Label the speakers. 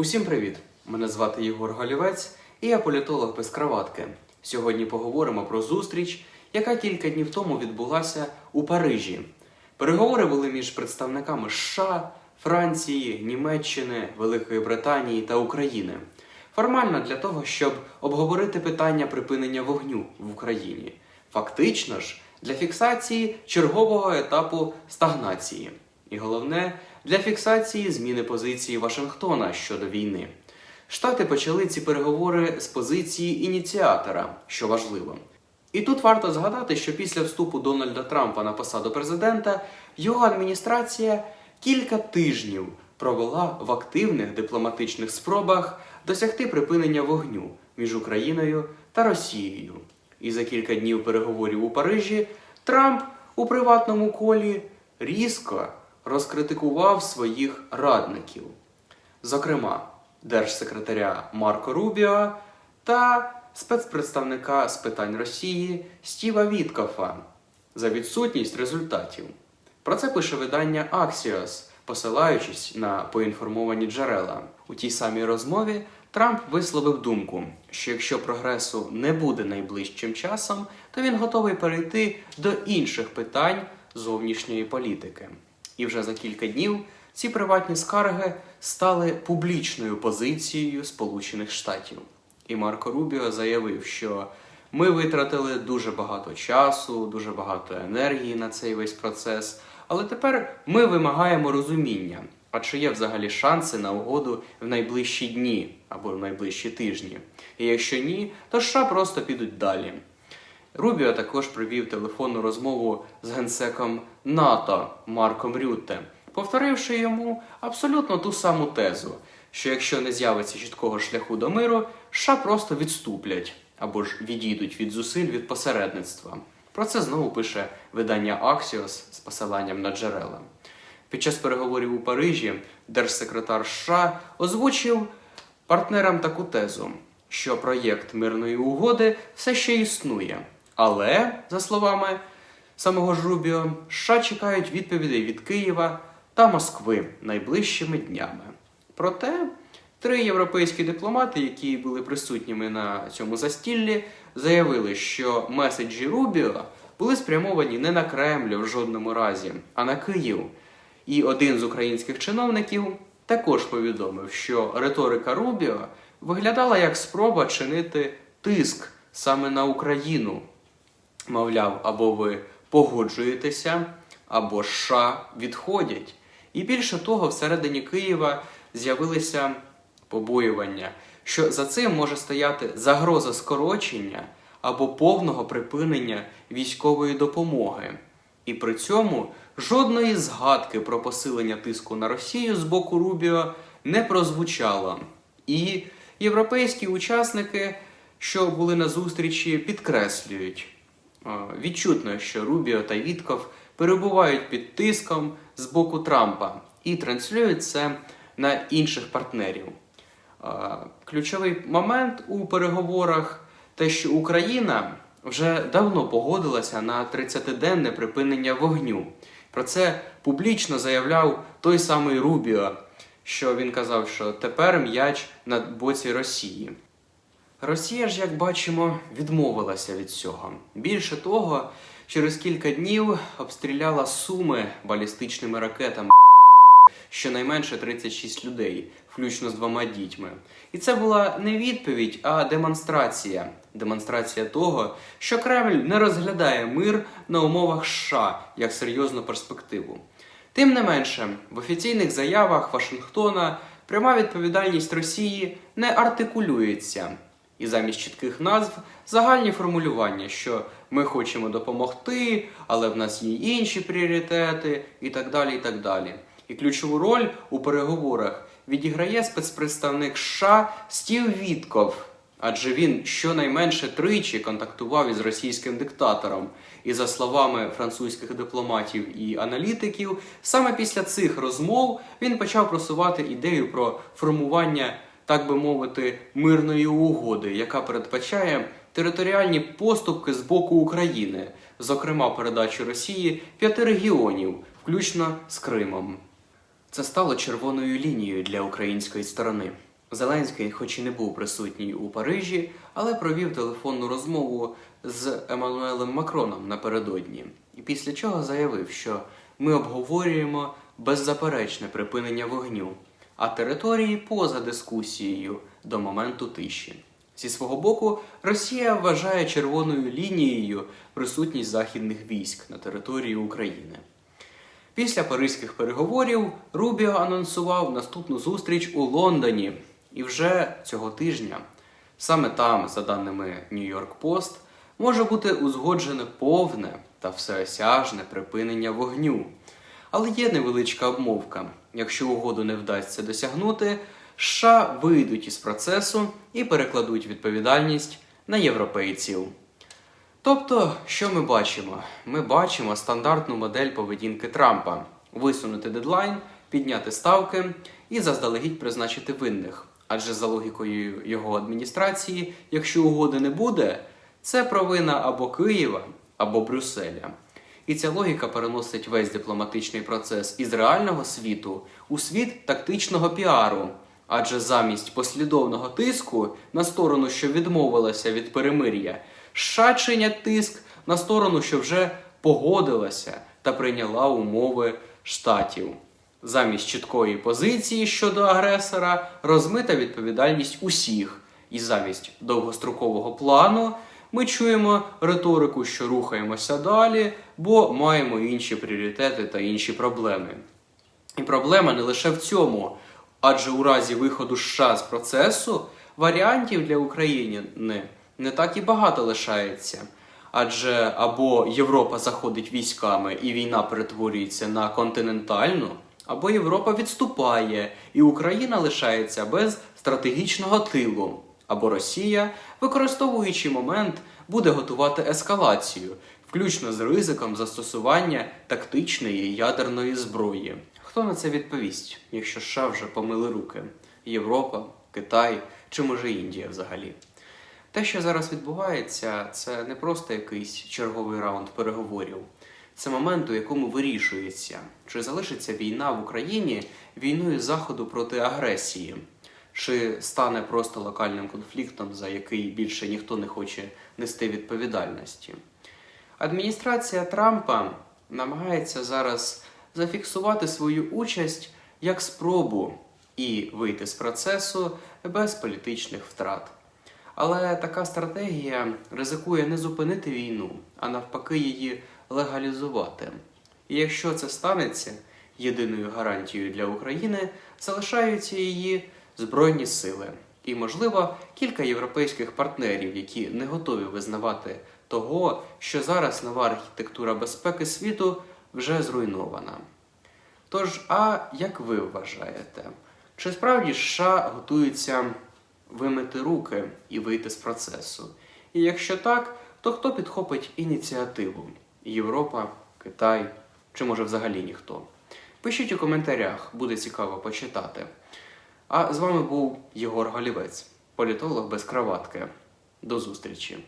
Speaker 1: Усім привіт! Мене звати Єгор Голівець, і я політолог без краватки. Сьогодні поговоримо про зустріч, яка кілька днів тому відбулася у Парижі. Переговори були між представниками США, Франції, Німеччини, Великої Британії та України. Формально для того, щоб обговорити питання припинення вогню в Україні. Фактично ж для фіксації чергового етапу стагнації. І головне для фіксації зміни позиції Вашингтона щодо війни. Штати почали ці переговори з позиції ініціатора, що важливо. І тут варто згадати, що після вступу Дональда Трампа на посаду президента його адміністрація кілька тижнів провела в активних дипломатичних спробах досягти припинення вогню між Україною та Росією. І за кілька днів переговорів у Парижі Трамп у приватному колі різко розкритикував своїх радників, зокрема держсекретаря Марко Рубіо та спецпредставника з питань Росії Стіва Віткофа за відсутність результатів. Про це пише видання Axios, посилаючись на поінформовані джерела. У тій самій розмові Трамп висловив думку, що якщо прогресу не буде найближчим часом, то він готовий перейти до інших питань зовнішньої політики. І вже за кілька днів ці приватні скарги стали публічною позицією Сполучених Штатів. І Марко Рубіо заявив, що ми витратили дуже багато часу, дуже багато енергії на цей весь процес, але тепер ми вимагаємо розуміння. А чи є взагалі шанси на угоду в найближчі дні або в найближчі тижні? І якщо ні, то США просто підуть далі. Рубіо також провів телефонну розмову з генсеком НАТО Марком Рютте, повторивши йому абсолютно ту саму тезу, що якщо не з'явиться чіткого шляху до миру, США просто відступлять або ж відійдуть від зусиль від посередництва. Про це знову пише видання Axios з посиланням на джерела. Під час переговорів у Парижі держсекретар США озвучив партнерам таку тезу, що проєкт мирної угоди все ще існує. Але, за словами самого ж Рубіо, США чекають відповідей від Києва та Москви найближчими днями. Проте три європейські дипломати, які були присутніми на цьому застіллі, заявили, що меседжі Рубіо були спрямовані не на Кремль в жодному разі, а на Київ. І один з українських чиновників також повідомив, що риторика Рубіо виглядала як спроба чинити тиск саме на Україну. Мовляв, або ви погоджуєтеся, або США відходять. І більше того, всередині Києва з'явилися побоювання, що за цим може стояти загроза скорочення або повного припинення військової допомоги. І при цьому жодної згадки про посилення тиску на Росію з боку Рубіо не прозвучало. І європейські учасники, що були на зустрічі, підкреслюють відчутно, що Рубіо та Вітков перебувають під тиском з боку Трампа і транслюють це на інших партнерів. Ключовий момент у переговорах те, що Україна вже давно погодилася на 30-денне припинення вогню. Про це публічно заявляв той самий Рубіо, що він казав, що тепер м'яч на боці Росії. Росія ж, як бачимо, відмовилася від цього. Більше того, через кілька днів обстріляла суми балістичними ракетами щонайменше 36 людей, включно з двома дітьми. І це була не відповідь, а демонстрація. Демонстрація того, що Кремль не розглядає мир на умовах США як серйозну перспективу. Тим не менше, в офіційних заявах Вашингтона пряма відповідальність Росії не артикулюється. І замість чітких назв загальні формулювання, що ми хочемо допомогти, але в нас є інші пріоритети, і так далі. І так далі. І ключову роль у переговорах відіграє спецпредставник США Стів Вітков, адже він щонайменше тричі контактував із російським диктатором. І за словами французьких дипломатів і аналітиків, саме після цих розмов він почав просувати ідею про формування, так би мовити, мирної угоди, яка передбачає територіальні поступки з боку України, зокрема передачу Росії п'яти регіонів, включно з Кримом. Це стало червоною лінією для української сторони. Зеленський, хоч і не був присутній у Парижі, але провів телефонну розмову з Еммануелем Макроном напередодні, і після чого заявив, що ми обговорюємо беззаперечне припинення вогню, а території поза дискусією до моменту тиші. Зі свого боку, Росія вважає червоною лінією присутність західних військ на території України. Після паризьких переговорів Рубіо анонсував наступну зустріч у Лондоні. І вже цього тижня, саме там, за даними York Post, може бути узгоджене повне та всеосяжне припинення вогню. Але є невеличка обмовка. Якщо угоду не вдасться досягнути, США вийдуть із процесу і перекладуть відповідальність на європейців. Тобто, що ми бачимо? Ми бачимо стандартну модель поведінки Трампа: висунути дедлайн, підняти ставки і заздалегідь призначити винних. Адже за логікою його адміністрації, якщо угоди не буде, це провина або Києва, або Брюсселя. І ця логіка переносить весь дипломатичний процес із реального світу у світ тактичного піару. Адже замість послідовного тиску на сторону, що відмовилася від перемир'я, США чинять тиск на сторону, що вже погодилася та прийняла умови штатів. Замість чіткої позиції щодо агресора розмита відповідальність усіх, і замість довгострокового плану ми чуємо риторику, що рухаємося далі, бо маємо інші пріоритети та інші проблеми. І проблема не лише в цьому, адже у разі виходу США з процесу варіантів для України не, не так і багато лишається. Адже або Європа заходить військами і війна перетворюється на континентальну, або Європа відступає, і Україна лишається без стратегічного тилу, або Росія, використовуючи момент, буде готувати ескалацію, включно з ризиком застосування тактичної ядерної зброї. Хто на це відповість, якщо США вже помили руки? Європа, Китай чи може Індія взагалі? Те, що зараз відбувається, це не просто якийсь черговий раунд переговорів. Це момент, у якому вирішується, чи залишиться війна в Україні війною Заходу проти агресії, чи стане просто локальним конфліктом, за який більше ніхто не хоче нести відповідальності. Адміністрація Трампа намагається зараз зафіксувати свою участь як спробу і вийти з процесу без політичних втрат. Але така стратегія ризикує не зупинити війну, а навпаки, її легалізувати. І якщо це станеться, єдиною гарантією для України залишаються її збройні сили і, можливо, кілька європейських партнерів, які не готові визнавати того, що зараз нова архітектура безпеки світу вже зруйнована. Тож, а як ви вважаєте, чи справді США готуються вимити руки і вийти з процесу? І якщо так, то хто підхопить ініціативу? Європа, Китай чи може взагалі ніхто? Пишіть у коментарях, буде цікаво почитати. А з вами був Єгор Голівець, політолог без краватки. До зустрічі!